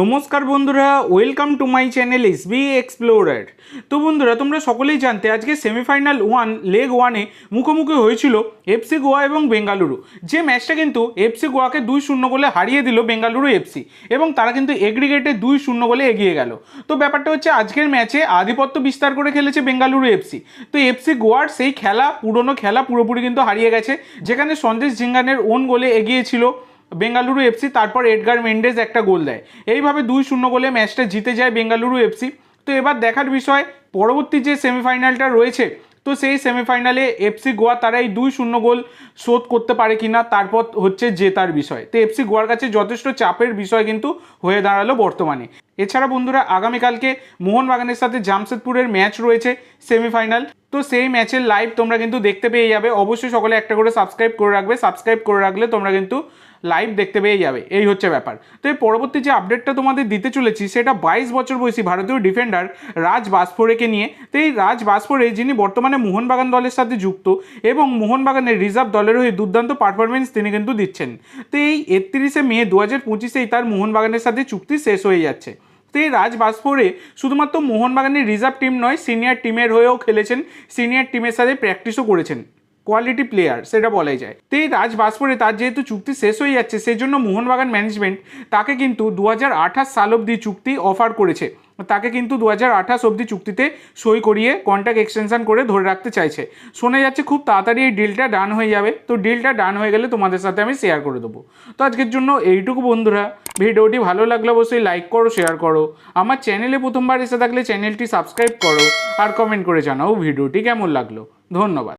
নমস্কার বন্ধুরা welcome to my channel S B explorer তো বন্ধুরা, তোমরা সকলেই জানতে, আজকে সেমিফাইনাল ওয়ান লেগ ওয়ানে মুখোমুখি হয়েছিল এফসি গোয়া এবং বেঙ্গালুরু। যে ম্যাচটা কিন্তু এফসি গোয়াকে দুই শূন্য গোলে হারিয়ে দিল বেঙ্গালুরু এফসি এবং তারা কিন্তু এগ্রিগেটে দুই শূন্য গোলে এগিয়ে গেল। তো ব্যাপারটা হচ্ছে, আজকের ম্যাচে আধিপত্য বিস্তার করে খেলেছে বেঙ্গালুরু এফসি তো এফসি গোয়ার সেই খেলা, পুরনো খেলা পুরোপুরি কিন্তু হারিয়ে গেছে, যেখানে সন্দেশ জিঙ্গানের ওন গোলে এগিয়েছিল বেঙ্গালুরু এফসি, তারপর এডগার মেন্ডেজ একটা গোল দেয়। এইভাবে দুই শূন্য গোলে ম্যাচটা জিতে যায় বেঙ্গালুরু এফসি। তো এবার দেখার বিষয়, পরবর্তী যে সেমিফাইনালটা রয়েছে, তো সেই সেমিফাইনালে এফসি গোয়া তারা এই দুই শূন্য গোল শোধ করতে পারে কিনা, তারপর হচ্ছে জেতার বিষয়। তো এফসি গোয়ার কাছে যথেষ্ট চাপের বিষয় কিন্তু হয়ে দাঁড়াল বর্তমানে। এছাড়া বন্ধুরা, আগামীকালকে মোহনবাগানের সাথে জামশেদপুরের ম্যাচ রয়েছে সেমিফাইনাল। তো সেই ম্যাচের লাইভ তোমরা কিন্তু দেখতে পেয়ে যাবে। অবশ্যই সকলে একটা করে সাবস্ক্রাইব করে রাখবে। সাবস্ক্রাইব করে রাখলে তোমরা কিন্তু লাইভ দেখতে পেয়ে যাবে, এই হচ্ছে ব্যাপার। তো এই পরবর্তী যে আপডেটটা তোমাদের দিতে চলেছি, সেটা বাইশ বছর বয়সী ভারতীয় ডিফেন্ডার রাজ বাসফোরেকে নিয়ে। তো এই রাজ বাসফোরে যিনি বর্তমানে মোহনবাগান দলের সাথে যুক্ত এবং মোহনবাগানের রিজার্ভ দলের হয়ে দুর্দান্ত পারফরমেন্স তিনি কিন্তু দিচ্ছেন। তো এই একত্রিশে মে দু হাজার পঁচিশেই তার মোহনবাগানের সাথে চুক্তি শেষ হয়ে যাচ্ছে। তো এই রাজ বাসফোরে শুধুমাত্র মোহনবাগানের রিজার্ভ টিম নয় সিনিয়র টিমের হয়েও খেলেছেন সিনিয়র টিমের সাথে প্র্যাকটিসও করেছেন। কোয়ালিটি প্লেয়ার সেটা বলাই যায়। তো রাজ বাসপুরে তার যেহেতু চুক্তি শেষ হয়ে যাচ্ছে সেই জন্য মোহনবাগান ম্যানেজমেন্ট তাকে কিন্তু দু হাজার আঠাশ সাল অবধি চুক্তি অফার করেছে। তাকে কিন্তু দু হাজার আঠাশ অবধি চুক্তিতে সই করিয়ে কন্ট্যাক্ট এক্সটেনশন করে ধরে রাখতে চাইছে। শোনা যাচ্ছে খুব তাড়াতাড়ি এই ডিলটা ডান হয়ে যাবে। তো ডিলটা ডান হয়ে গেলে তোমাদের সাথে আমি শেয়ার করে দেবো। তো আজকের জন্য এইটুকু বন্ধুরা। ভিডিওটি ভালো লাগলে অবশ্যই লাইক করো শেয়ার করো। আমার চ্যানেলে প্রথমবার এসে থাকলে চ্যানেলটি সাবস্ক্রাইব করো আর কমেন্ট করে জানাও ভিডিওটি কেমন লাগল। ধন্যবাদ।